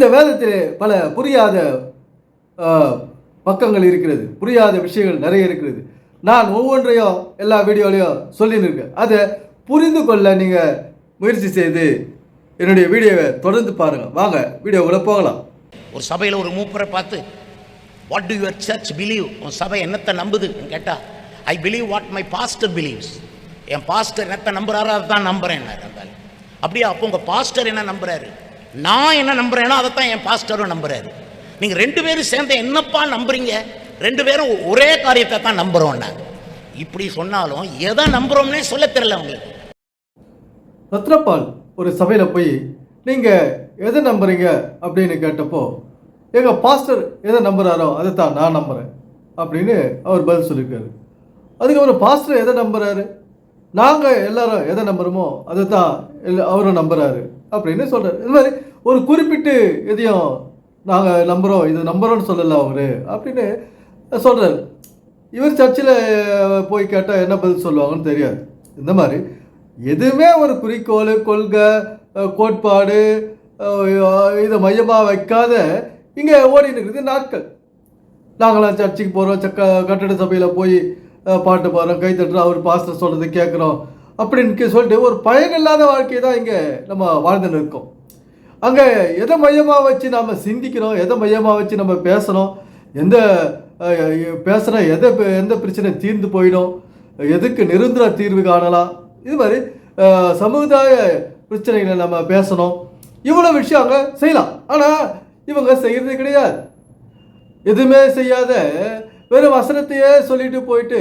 இந்த வேதத்தில் பல புரியாத பக்கங்கள் இருக்கிறது. புரியாத விஷயங்கள் நிறைய இருக்கிறது. நான் ஒவ்வொன்றையும் எல்லா வீடியோலையும் சொல்லின்னு இருக்கேன். அதை புரிந்து கொள்ள நீங்கள் முயற்சி செய்து என்னுடைய வீடியோவை தொடர்ந்து பாருங்கள் வாங்க வீடியோக்குள்ளே போகலாம். ஒரு சபையில் ஒரு மூப்பரை பார்த்து what do your church believe உன் சபை என்னத்தை நம்புது? கேட்டால் I believe what my pastor believes N pastor என்னத்தை நம்புறாரோ அதை தான் நம்புறேன் இருந்தாலும் அப்படியே அப்போ உங்கள் பாஸ்டர் என்ன நம்புறாரு? நான் என்ன நம்புறேனோ அதை தான் என் பாஸ்டரும் நம்புறாரு. நீங்கள் ரெண்டு பேரும் சேர்ந்து என்னப்பா நம்புறீங்க? ரெண்டு பேரும் ஒரே காரியத்தை தான் நம்புறோம் நாங்கள் இப்படி சொன்னாலும் எதை நம்புறோம்னே சொல்ல தெரியல அவங்களுக்கு ரத்னபால் ஒரு சபையில் போய் நீங்கள் எதை நம்புறீங்க? அப்படின்னு கேட்டப்போ எங்கள் பாஸ்டர் எதை நம்புறாரோ அதை தான் நான் நம்புகிறேன் அப்படின்னு அவர் பதில் சொல்லியிருக்காரு அதுக்கப்புறம் பாஸ்டர் எதை நம்புறாரு? நாங்கள் எல்லாரும் எதை நம்புகிறோமோ அதை தான் எல்லா- அவரும் நம்புறாரு. அப்படின்னு சொல்கிறார் இது மாதிரி ஒரு குறிப்பிட்டு இதையும் நாங்கள் நம்புகிறோம் இது நம்புகிறோன்னு சொல்லலை அவர். அப்படின்னு சொல்கிறார் இவர் சர்ச்சில் போய் கேட்டால் என்ன பதில் சொல்லுவாங்கன்னு தெரியாது. இந்த மாதிரி எதுவுமே ஒரு குறிக்கோள் கொள்கை கோட்பாடு இதை மையமாக வைக்காத இங்கே ஓடின்னு இருக்குது நாட்கள். நாங்களாம் சர்ச்சுக்கு போகிறோம் சக்க கட்டட சபையில் போய் பாட்டு பாடுறோம் கை தட்டுறோம் அவர் பாஸ்டர் சொல்கிறது கேட்குறோம் அப்படின்னு கே- சொல்லிட்டு ஒரு பயனில்லாத வாழ்க்கையை தான் இங்கே நம்ம வாழ்ந்துன்னு இருக்கோம். அங்கே எதை மையமாக வச்சு நம்ம சிந்திக்கிறோம்? எதை மையமாக வச்சு நம்ம பேசணும்? எந்த பேசுகிற எதை எந்த பிரச்சனை தீர்ந்து போயிடும்? எதுக்கு நிரந்தர தீர்வு காணலாம்? இது மாதிரி சமுதாய பிரச்சனைகளை நம்ம பேசணும். இவ்வளோ விஷயம் அங்கே செய்யலாம். ஆனால் இவங்க செய்கிறது கிடையாது. எதுவுமே செய்யாத வெறும் வசனத்தையே சொல்லிட்டு போயிட்டு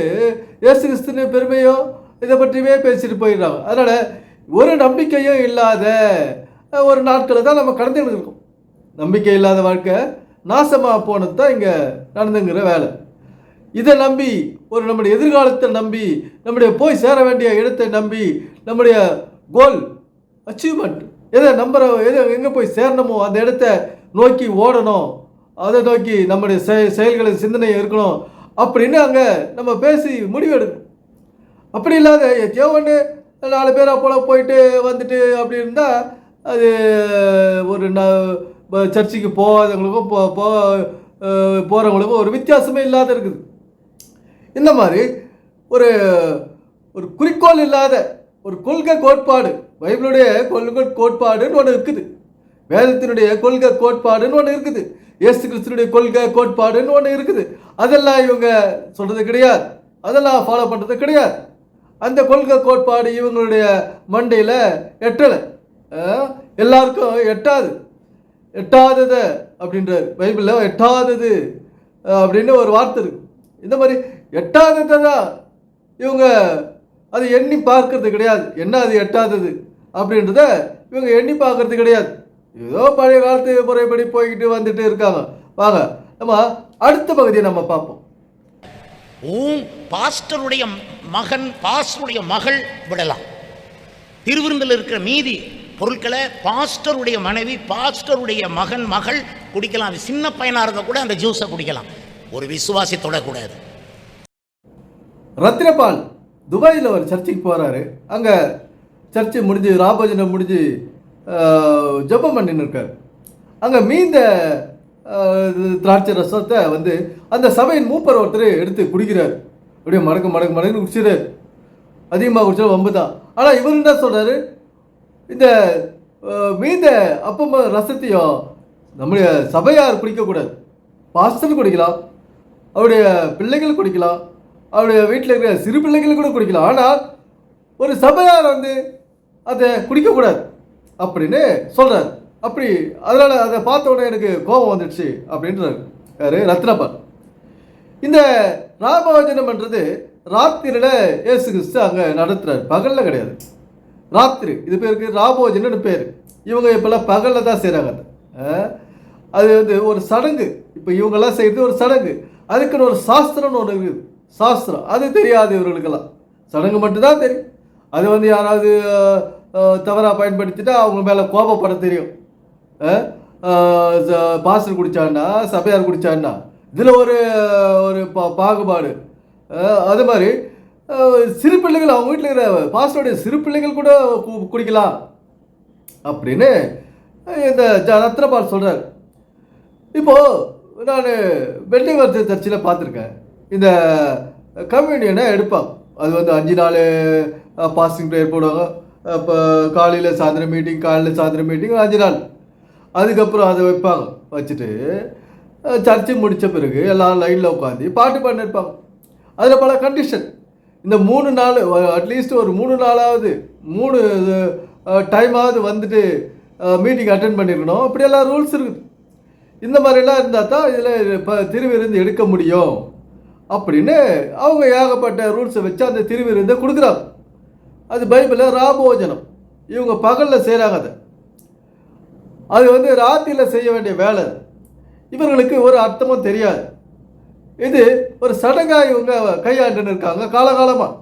இயேசு கிறிஸ்துவின் பெருமையோ இதை பற்றியுமே பேசிட்டு போயிடுறாங்க அதனால் ஒரு நம்பிக்கையும் இல்லாத ஒரு நாட்களை தான் நம்ம கடந்துகிட்டு இருக்கோம் நம்பிக்கை இல்லாத வாழ்க்கை நாசமாக போனது தான் இங்கே நடந்துங்கிற வேலை. இதை நம்பி ஒரு நம்முடைய எதிர்காலத்தை நம்பி நம்முடைய போய் சேர வேண்டிய இடத்தை நம்பி நம்முடைய கோல் அச்சீவ்மெண்ட் எதை நம்புற எதை எங்கே போய் சேரணுமோ அந்த இடத்த நோக்கி ஓடணும். அதை நோக்கி நம்முடைய செய செயல்களின் சிந்தனை இருக்கணும். அப்படின்னு அங்கே நம்ம பேசி முடிவெடு அப்படி இல்லாத எச்சியோ ஒன்று நாலு பேர் போல் போயிட்டு வந்துட்டு அப்படி இருந்தால் அது ஒரு ந சர்ச்சுக்கு போகாதவங்களுக்கும் போ போ போகிறவங்களுக்கும் ஒரு வித்தியாசமே இல்லாத இருக்குது. இந்த மாதிரி ஒரு ஒரு குறிக்கோள் இல்லாத ஒரு கொள்கை கோட்பாடு பைபிளுடைய கொள்கை கோட்பாடுன்னு ஒன்று இருக்குது. வேதத்தினுடைய கொள்கை கோட்பாடுன்னு ஒன்று இருக்குது. இயேசு கிறிஸ்தனுடைய கொள்கை கோட்பாடுன்னு ஒன்று இருக்குது. அதெல்லாம் இவங்க சொல்கிறது கிடையாது. அதெல்லாம் ஃபாலோ பண்ணுறது கிடையாது. அந்த கொள்கை கோட்பாடு இவங்களுடைய மண்டையில் எட்டலை. எல்லாருக்கும் எட்டாது. எட்டாததை அப்படின்றார். பைபிளில் எட்டாதது அப்படின்னு ஒரு வார்த்தை இருக்கு. இந்த மாதிரி எட்டாததை தான் இவங்க அது எண்ணி பார்க்கறது கிடையாது. என்ன அது எட்டாதது அப்படின்றத இவங்க எண்ணி பார்க்கறது கிடையாது. ஏதோ பழைய காலத்து முறைப்படி போய்கிட்டு வந்துட்டு இருக்காங்க. வாங்க நம்ம அடுத்த பகுதியை நம்ம பார்ப்போம். உன் பாஸ்டருடைய மகன் பாஸ்டருடைய மகள் விடலாம். திருவிருந்தில் இருக்கிற மீதி பொருட்களை பாஸ்டருடைய மனைவி பாஸ்டருடைய மகன் மகள் குடிக்கலாம். அது சின்ன பையனாக இருந்தால் கூட அந்த ஜூஸை குடிக்கலாம். ஒரு விசுவாசி தொடக்கூடாது ரத்னபால் துபாயில் ஒரு சர்ச்சுக்கு போகிறாரு அங்கே சர்ச்சு முடிஞ்சு ராபஜனை முடிஞ்சு ஜப்பம் ஜெபம் பண்ணின்னு இருக்காரு. அங்கே மீந்த திராட்சை ரசத்தை வந்து அந்த சபையின் மூப்பர் ஒருத்தர் எடுத்து குடிக்கிறார். அப்படியே மடக்கு மடக்கு மடக்குன்னு குடிச்சிடாரு அதிகமாக குடிச்சா வம்பு தான் ஆனால் இவர் என்ன சொல்கிறாரு இந்த மீந்த அப்பம் ரசத்தையும் நம்முடைய சபையார் குடிக்கக்கூடாது. பாஸ்டர் குடிக்கலாம். அவருடைய பிள்ளைகள் குடிக்கலாம். அவருடைய வீட்டில் இருக்கிற சிறு பிள்ளைகள் கூட குடிக்கலாம். ஆனால் ஒரு சபையார் வந்து அதை குடிக்கக்கூடாது அப்படின்னு சொல்கிறார் அப்படி அதனால் அதை பார்த்த உடனே எனக்கு கோபம் வந்துடுச்சு அப்படின்றாரு. யாரு? ரத்னபால். இந்த ராமவஜனம்ன்றது ராத்திரியில் ஏசு கிறிஸ்து அங்கே நடத்துகிறார் பகலில் கிடையாது. ராத்திரி. இது பேருக்கு ராபோஜனம்னு பேர். இவங்க இப்போல்லாம் பகலில் தான் செய்கிறாங்க அது அது வந்து ஒரு சடங்கு. இப்போ இவங்கெல்லாம் செய்கிறது ஒரு சடங்கு. அதுக்குன்னு ஒரு சாஸ்திரம்னு ஒன்று இருக்குது. சாஸ்திரம். அது தெரியாது இவர்களுக்கெல்லாம். சடங்கு மட்டும்தான் தெரியும். அது வந்து யாராவது தவறாக பயன்படுத்திட்டு அவங்க மேலே கோபப்பட தெரியும். பாஸ்டர் குடிச்சான்னா சபையார் குடிச்சான்னா. இதில் ஒரு ஒரு பா பாகுபாடு. அது மாதிரி சிறு பிள்ளைகள் அவங்க வீட்டில் இருக்கிற பாஸ்டருடைய சிறு பிள்ளைகள் கூட கு- குடிக்கலாம். அப்படின்னு இந்த ஜ- ரத்னபால் சொல்கிறார் இப்போது நான் வெள்ளிவரத்து சர்ச்சில் பார்த்துருக்கேன். இந்த கம்யூனியனை எடுப்பாங்க அது வந்து அஞ்சு நாள் பாஸ்டிங் ப்ரேயர் போடுவாங்க. இப்போ காலையில் சாயந்தரம் மீட்டிங் காலையில் சாயந்தரம் மீட்டிங் அஞ்சு நாள். அதுக்கப்புறம் அதை வைப்பாங்க. வச்சுட்டு சர்ச்சை முடித்த பிறகு எல்லாம் லைனில் உட்காந்து பாட்டு பண்ணிருப்பாங்க அதில் பல கண்டிஷன் இந்த மூணு நாள் அட்லீஸ்ட் ஒரு மூணு நாளாவது மூணு டைமாவது வந்துட்டு மீட்டிங் அட்டன் பண்ணியிருக்கணும் இப்படியெல்லாம் ரூல்ஸ் இருக்குது. இந்த மாதிரிலாம் இருந்தால் தான் இதில் இப்போ திருவிருந்து எடுக்க முடியும். அப்படின்னு அவங்க ஏகப்பட்ட ரூல்ஸை வச்சு அந்த திருவிருந்தை கொடுக்குறாங்க. அது பைபிளில் ராபோஜனம். இவங்க பகலில் செய்கிறாங்க அதை. அது வந்து ராத்திரியில் செய்ய வேண்டிய வேலை. இவர்களுக்கு ஒரு அர்த்தமும் தெரியாது. இது ஒரு சடங்காக இவங்க கையாண்டுன்னு இருக்காங்க காலகாலமாக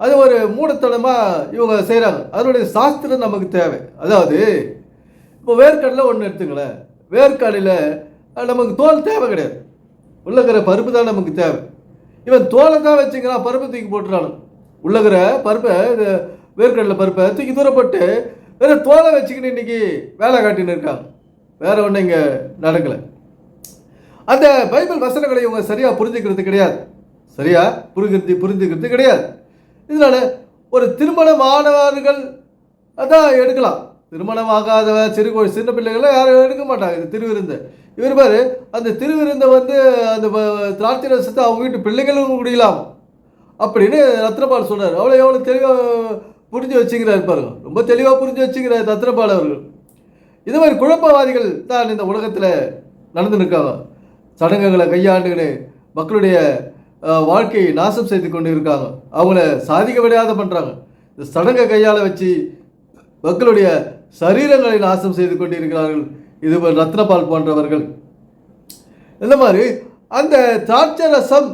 அது ஒரு மூடத்தனமாக இவங்க செய்கிறாங்க அதனுடைய சாஸ்திரம் நமக்கு தேவை. அதாவது இப்போ வேர்க்கடலில் ஒன்று எடுத்துங்களேன். வேர்க்கடலில் நமக்கு தோல் தேவை கிடையாது. உள்ளக்கிற பருப்பு தான் நமக்கு தேவை. இவன் தோலை தான் வச்சுக்கிறான் பருப்பு தூக்கி போட்டுறானு. உள்ளக்கிற பருப்பை இது வேர்க்கடலை பருப்பை தூக்கி தூரப்பட்டு வெறும் தோலை வச்சுக்கிட்டு இன்னைக்கு வேலை காட்டின்னு இருக்காங்க வேற ஒன்றும் இங்கே நடக்கலை. அந்த பைபிள் வசனங்களை இவங்க சரியாக புரிஞ்சுக்கிறது கிடையாது. சரியா? புரிஞ்சுக்கிறது புரிஞ்சுக்கிறது கிடையாது. இதனால ஒரு திருமணமானவர்கள் அதான் எடுக்கலாம். திருமணமாகாதவ சிறு கொ- சின்ன பிள்ளைகளை யாரும் எடுக்க மாட்டாங்க. இது திருவிருந்தை. இவர் பாரு அந்த திருவிருந்தை வந்து அந்த திராட்சை ரசத்தை அவங்க வீட்டு பிள்ளைகளும் குடிக்கலாம். அப்படின்னு ரத்னபால் சொன்னார். அவ்வளோ எவ்வளோ தெளிவாக புரிஞ்சு வச்சுக்கிறாரு பாருங்க. ரொம்ப தெளிவாக புரிஞ்சு வச்சுக்கிறார் ரத்னபால் அவர்கள். இது மாதிரி குழப்பவாதிகள் தான் இந்த உலகத்தில் நடந்து இருக்காங்க சடங்குகளை கையாண்டுக்கின்னு மக்களுடைய வாழ்க்கையை நாசம் செய்து கொண்டு இருக்காங்க. அவங்கள சாதிக்க விடையாத பண்ணுறாங்க இந்த சடங்கை கையால் வச்சு மக்களுடைய சரீரங்களை நாசம் செய்து கொண்டு இருக்கிறார்கள் இது ரத்னபால் போன்றவர்கள். இந்த மாதிரி அந்த திராட்சை ரசம்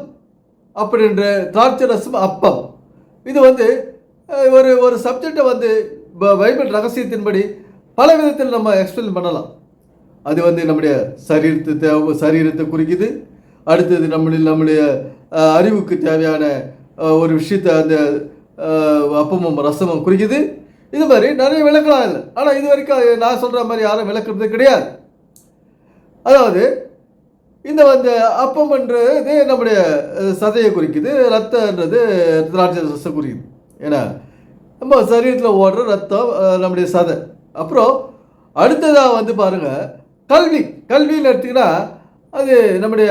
அப்படின்ற திராட்சை ரசம் அப்பம். இது வந்து ஒரு ஒரு சப்ஜெக்டை வந்து ப- பைபிள் ரகசியத்தின்படி பல விதத்தில் நம்ம எக்ஸ்பிளைன் பண்ணலாம். அது வந்து நம்முடைய சரீரத்தை தேவை சரீரத்தை குறிக்குது. அடுத்தது நம்மளில் நம்முடைய அறிவுக்கு தேவையான ஒரு விஷயத்தை அந்த அப்பமும் ரசமும் குறிக்குது. இது மாதிரி நிறைய விளக்கலாம் இல்லை ஆனால் இது வரைக்கும் நான் சொல்கிற மாதிரி யாரும் விளக்குறது கிடையாது. அதாவது இந்த வந்து அப்பம்ன்றது நம்முடைய சதையை குறிக்குது. ரத்தன்றது திராட்சை ரசம் குறிக்குது. ஏன்னா நம்ம சரீரத்தில் ஓடுற ரத்தம் நம்முடைய சதை. அப்புறம் அடுத்ததாக வந்து பாருங்கள் கல்வி. கல்வின்னு எடுத்திங்கன்னா அது நம்முடைய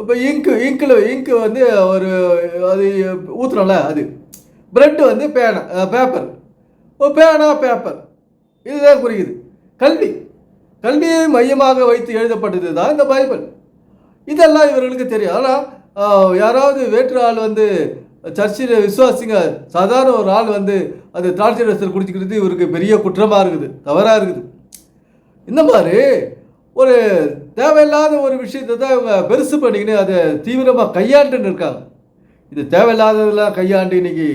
இப்போ இங்கு இங்கில் இங்கு வந்து ஒரு அது ஊற்றுறோம்ல அது. பிரெட் வந்து பேனா பேப்பர் ஓ பேனா பேப்பர் இதுதான் குறிக்குது. கல்வி. கல்வியை மையமாக வைத்து எழுதப்பட்டது தான் இந்த பைபிள். இதெல்லாம் இவர்களுக்கு தெரியும். ஆனால் யாராவது வேற்று ஆள் வந்து சர்ச்சில் விசுவாசிங்க சாதாரண ஒரு ஆள் வந்து அந்த திராட்சை ரசத்தில் குடிச்சிக்கிறது இவருக்கு பெரிய குற்றமாக இருக்குது தவறாக இருக்குது. இந்த மாதிரி ஒரு தேவையில்லாத ஒரு விஷயத்தை தான் இவங்க பெருசு பண்ணிக்கின்னு அதை தீவிரமாக கையாண்டுன்னு இருக்காங்க. இது தேவையில்லாததெல்லாம் கையாண்டு இன்னைக்கு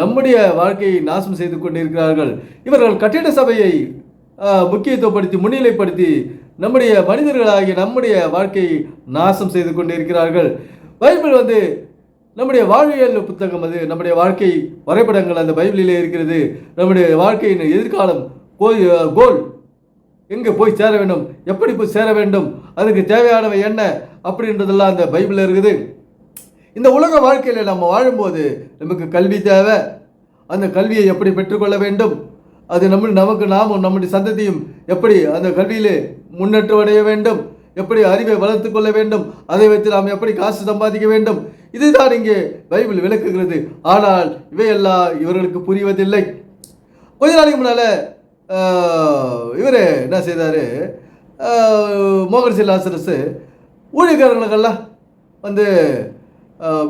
நம்முடைய வாழ்க்கையை நாசம் செய்து கொண்டிருக்கிறார்கள். இவர்கள் கட்டிட சபையை முக்கியத்துவப்படுத்தி முன்னிலைப்படுத்தி நம்முடைய மனிதர்களாகிய நம்முடைய வாழ்க்கையை நாசம் செய்து கொண்டிருக்கிறார்கள். பைபிள் வந்து நம்முடைய வாழ்வியல் புத்தகம் அது நம்முடைய வாழ்க்கை வரைபடங்கள் அந்த பைபிளிலே இருக்கிறது. நம்முடைய வாழ்க்கையின் எதிர்காலம் கோல் எங்கே போய் சேர வேண்டும்? எப்படி போய் சேர வேண்டும்? அதுக்கு தேவையானவை என்ன? அப்படின்றதெல்லாம் அந்த பைபிளில் இருக்குது. இந்த உலக வாழ்க்கையில் நம்ம வாழும்போது நமக்கு கல்வி தேவை. அந்த கல்வியை எப்படி பெற்றுக்கொள்ள வேண்டும்? அது நம்ம நமக்கு நாமும் நம்முடைய சந்ததியும் எப்படி அந்த கல்வியிலே முன்னேற்றம் அடைய வேண்டும்? எப்படி அறிவை வளர்த்து கொள்ள வேண்டும்? அதை வைத்து நாம் எப்படி காசு சம்பாதிக்க வேண்டும்? இதுதான் இங்கே பைபிள் விளக்குகிறது. ஆனால் இவையெல்லாம் இவர்களுக்கு புரிவதில்லை. கொஞ்ச நாளைக்கு முன்னால் இவர் என்ன செய்தார்? மோகன் சில் லாசரஸ் ஊழியக்காரர்களுக்கெல்லாம் வந்து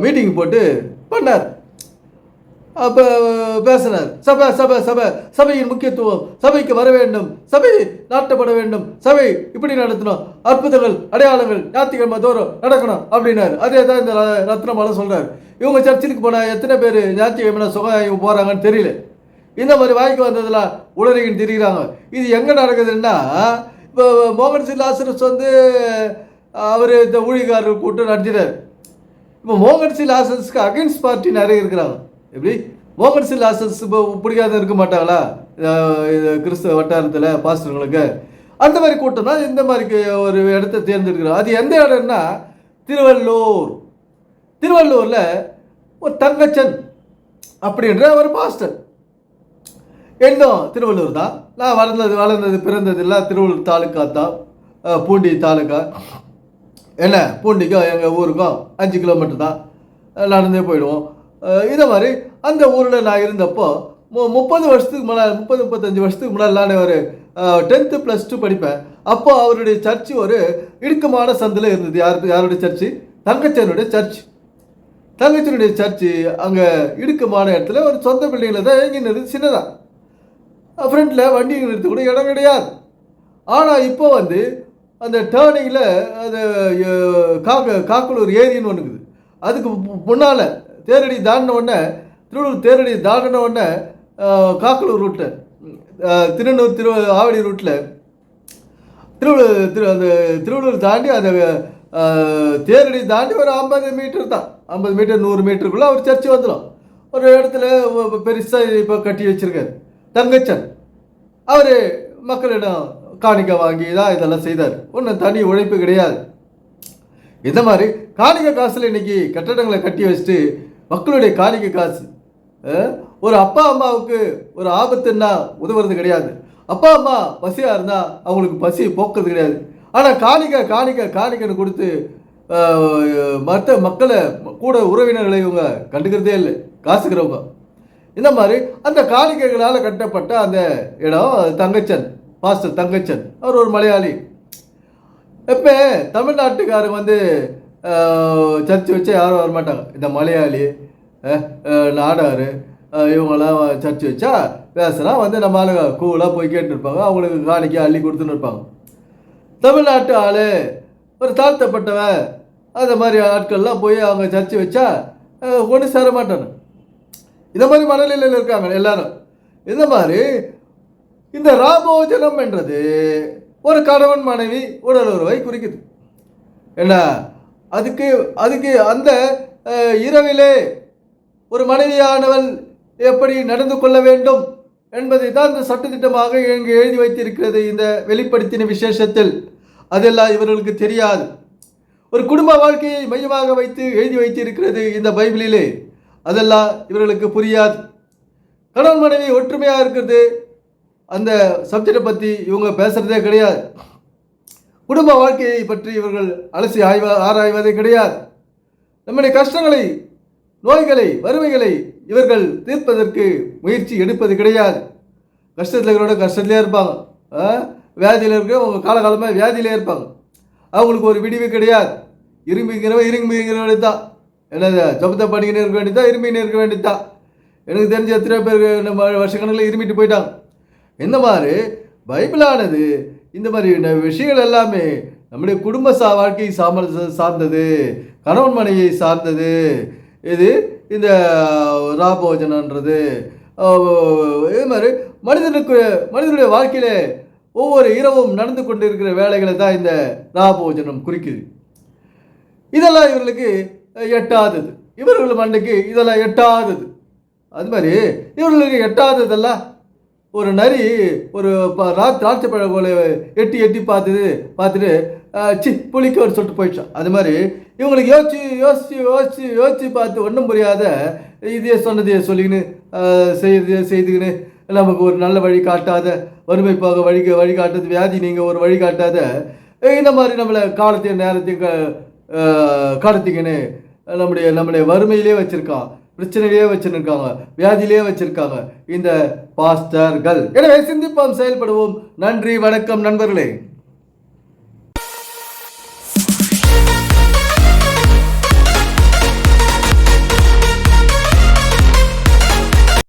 மீட்டிங் போட்டு பண்ணார். பேசினார். சபை சபை சபை. சபையின் முக்கியத்துவம் சபைக்கு வர வேண்டும். சபை நாட்டப்பட வேண்டும். சபை இப்படி நடத்தணும். அற்புதங்கள் அடையாளங்கள் ஞாயிற்றுக்கிழமை தோறும் நடக்கணும் அப்படின்னாரு. அதே தான் இந்த ரத்னமால சொல்கிறார் இவங்க சர்ச்சிலுக்கு போனால் எத்தனை பேர் ஞாயிற்றுக்கிழமை சுகம் போகிறாங்கன்னு தெரியல. இந்த மாதிரி வாய்க்கு வந்ததெல்லாம் உளறிகின்னு திரிகிறாங்க இது எங்கே நடக்குதுன்னா இப்போ மோகன் சிங் லாசரஸ் வந்து அவர் இந்த ஊழியக்காரர் கூப்பிட்டு நடத்தினார். இப்போ மோகன் சிங் லாசரஸ்க்கு அகைன்ஸ்ட் பார்ட்டி நிறைய இருக்கிறாங்க. எப்படி? மோகன் சில் லாசன்ஸ் இப்போ பிடிக்காத இருக்க மாட்டாங்களா? இது கிறிஸ்தவ வட்டாரத்தில் பாஸ்டர்களுக்கு. அந்த மாதிரி கூட்டம் தான் இந்த மாதிரி ஒரு இடத்த தேர்ந்தெடுக்கிறோம் அது எந்த இடம்னா திருவள்ளூர். திருவள்ளூரில் ஒரு தங்கச்சன் அப்படின்ற ஒரு பாஸ்டர். என்னும் திருவள்ளூர் தான். நான் வளர்ந்தது வளர்ந்தது பிறந்தது எல்லாம் திருவள்ளூர் தாலுக்கா தான். பூண்டி தாலுக்கா. என்ன? பூண்டிக்கும் எங்கள் ஊருக்கும் அஞ்சு கிலோமீட்டர் தான். நடந்தே போயிடுவோம். இதை மாதிரி அந்த ஊரில் நான் இருந்தப்போ மு முப்பது வருஷத்துக்கு முன்னாடி முப்பது முப்பத்தஞ்சு வருஷத்துக்கு முன்னாடி நான் ஒரு டென்த்து ப்ளஸ் டூ படிப்பேன். அப்போ அவருடைய சர்ச்சு ஒரு இடுக்கமான சந்தில் இருந்தது. யாருக்கு யாருடைய சர்ச்சு தங்கச்சனுடைய சர்ச் தங்கச்சனுடைய சர்ச்சு அங்கே இடுக்கமான இடத்துல ஒரு சொந்த பில்டிங்கில் தான் இயங்கினது. சின்னதாக ஃப்ரண்ட்டில் வண்டி நிறுத்த கூட இடம் கிடையாது. ஆனால் இப்போ வந்து அந்த டேர்னிங்கில் அந்த காக்க காக்கலூர் ஏரின்னு ஒன்று இருக்குது. அதுக்கு முன்னால் தேரடி தாண்டின உடனே திருவள்ளூர் தேரடி தாண்டின உடனே காக்கலூர் ரூட்டில் திருநூர் திரு ஆவடி ரூட்டில் திருவள்ளூர் திரு அந்த திருவள்ளூர் தாண்டி அந்த தேரடி தாண்டி ஒரு ஐம்பது மீட்டர் தான். ஐம்பது மீட்டர் நூறு மீட்டருக்குள்ளே அவர் சர்ச்சு வந்துடும். ஒரு இடத்துல பெருசாக இப்போ கட்டி வச்சிருக்காரு. தங்கச்சன். அவர் மக்களிடம் காணிக்கை வாங்கி தான் இதெல்லாம் செய்தார். ஒன்றும் தனி உழைப்பு கிடையாது. இந்த மாதிரி காணிக்க காசில் இன்னைக்கு கட்டடங்களை கட்டி வச்சுட்டு மக்களுடைய காணிக்க காசு. ஒரு அப்பா அம்மாவுக்கு ஒரு ஆபத்துன்னா உதவுறது கிடையாது. அப்பா அம்மா பசியாக இருந்தால் அவங்களுக்கு பசி போக்குறது கிடையாது. ஆனால் காணிக்க காணிக்க காணிக்கன்னு கொடுத்து மற்ற மக்களை கூட உறவினர்களை இவங்க கண்டுக்கிறதே இல்லை. காசுக்கிறவங்க. இந்த மாதிரி அந்த காணிக்கைகளால் கட்டப்பட்ட அந்த இடம் தங்கச்சன் பாஸ்டர் தங்கச்சன். அவர் ஒரு மலையாளி. எப்போ? தமிழ்நாட்டுக்காரங்க வந்து சர்ச் வச்சா யாரும் வரமாட்டாங்க. இந்த மலையாளி நாடார் இவங்களாம் சர்ச்சு வச்சா பேசுனா வந்து நம்ம ஆளுங்க கூலாக போய் கேட்டுன்னு இருப்பாங்க அவங்களுக்கு காணிக்க அள்ளி கொடுத்துன்னு இருப்பாங்க தமிழ்நாட்டு ஆள் ஒரு தாழ்த்தப்பட்டவன் அந்த மாதிரி ஆட்கள்லாம் போய் அவங்க சர்ச்சு வச்சா ஒன்று சேர மாட்டானு இந்த மாதிரி மனநிலையில் இருக்காங்க எல்லாரும். இந்த மாதிரி இந்த ராமோஜனம் என்றது ஒரு கணவன் மனைவி உடல் உறவை குறிக்குது. என்ன? அதுக்கு அதுக்கு அந்த இரவிலே ஒரு மனைவியானவள் எப்படி நடந்து கொள்ள வேண்டும் என்பதை தான் இந்த சட்டத்திட்டமாக இங்கு எழுதி வைத்திருக்கிறது இந்த வெளிப்படுத்தின விசேஷத்தில். அதெல்லாம் இவர்களுக்கு தெரியாது. ஒரு குடும்ப வாழ்க்கையை மையமாக வைத்து எழுதி வைத்திருக்கிறது இந்த பைபிளிலே. அதெல்லாம் இவர்களுக்கு புரியாது. கணவன் மனைவி ஒற்றுமையாக இருக்கிறது. அந்த சப்ஜெக்டை பற்றி இவங்க பேசுகிறதே கிடையாது. குடும்ப வாழ்க்கையை பற்றி இவர்கள் அலசி ஆய்வ ஆராய்வதே கிடையாது. நம்முடைய கஷ்டங்களை நோய்களை வறுமைகளை இவர்கள் தீர்ப்பதற்கு முயற்சி எடுப்பது கிடையாது. கஷ்டத்தில் இருக்கிறவங்க கஷ்டத்திலே இருப்பாங்க. வியாதியில் இருக்கிறவங்க காலகாலமாக வியாதியிலே இருப்பாங்க. அவங்களுக்கு ஒரு விடிவு கிடையாது. இரும்பிங்கிறவன் இரும்பிங்கிற வேண்டியது தான். என்னது ஜபத்தை பண்ணிக்கின்னு இருக்க வேண்டியது தான் இரும்பின்னு இருக்க வேண்டியது? தான் எனக்கு தெரிஞ்ச எத்தனையோ பேர் நம்ம வருஷக்கணக்கில் இருமிட்டு போயிட்டாங்க. இந்த மாதிரி பைபிளானது இந்த மாதிரி விஷயங்கள் எல்லாமே நம்முடைய குடும்ப சா வாழ்க்கை சாமர் சார்ந்தது கணவன் மனையை சார்ந்தது. இது இந்த ராபோஜனன்றது இது மாதிரி மனிதனுக்கு மனிதனுடைய வாழ்க்கையில் ஒவ்வொரு இரவும் நடந்து கொண்டிருக்கிற வேலைகளை தான் இந்த ராபோஜனம் குறிக்குது. இதெல்லாம் இவர்களுக்கு எட்டாதது. இவர்கள் மண்டைக்கு இதெல்லாம் எட்டாதது. அது மாதிரி இவர்களுக்கு எட்டாததெல்லாம் ஒரு நரி ஒரு ப- திராட்சை பழ போல எட்டி எட்டி பார்த்துது பார்த்துட்டு அஹ், சி புளிக்கோன்னு சொல்லிட்டு போயிடுச்சான் அது மாதிரி இவங்களுக்கு யோசிச்சு யோசிச்சு யோசிச்சு யோசிச்சு பார்த்து ஒன்றும் புரியாத இதே சொன்னதையே சொல்லிக்கின்னு அஹ், செய்யறதையே செய்துக்கின்னு நமக்கு ஒரு நல்ல வழி காட்டாத வறுமை போக வழி வழி காட்டுறது வியாதி நீங்கள் ஒரு வழி காட்டாத இந்த மாதிரி நம்மளை காலத்தையும் நேரத்தையும் க கடத்திக்கின்னு நம்முடைய நம்முடைய வறுமையிலே வச்சுருக்கான். பிரச்சனையிலேயே வச்சிருக்காங்க வியாதியிலேயே வச்சிருக்காங்க. இந்த பாஸ்டர்கள். எனவே சிந்திப்போம் செயல்படுவோம். நன்றி வணக்கம் நண்பர்களே.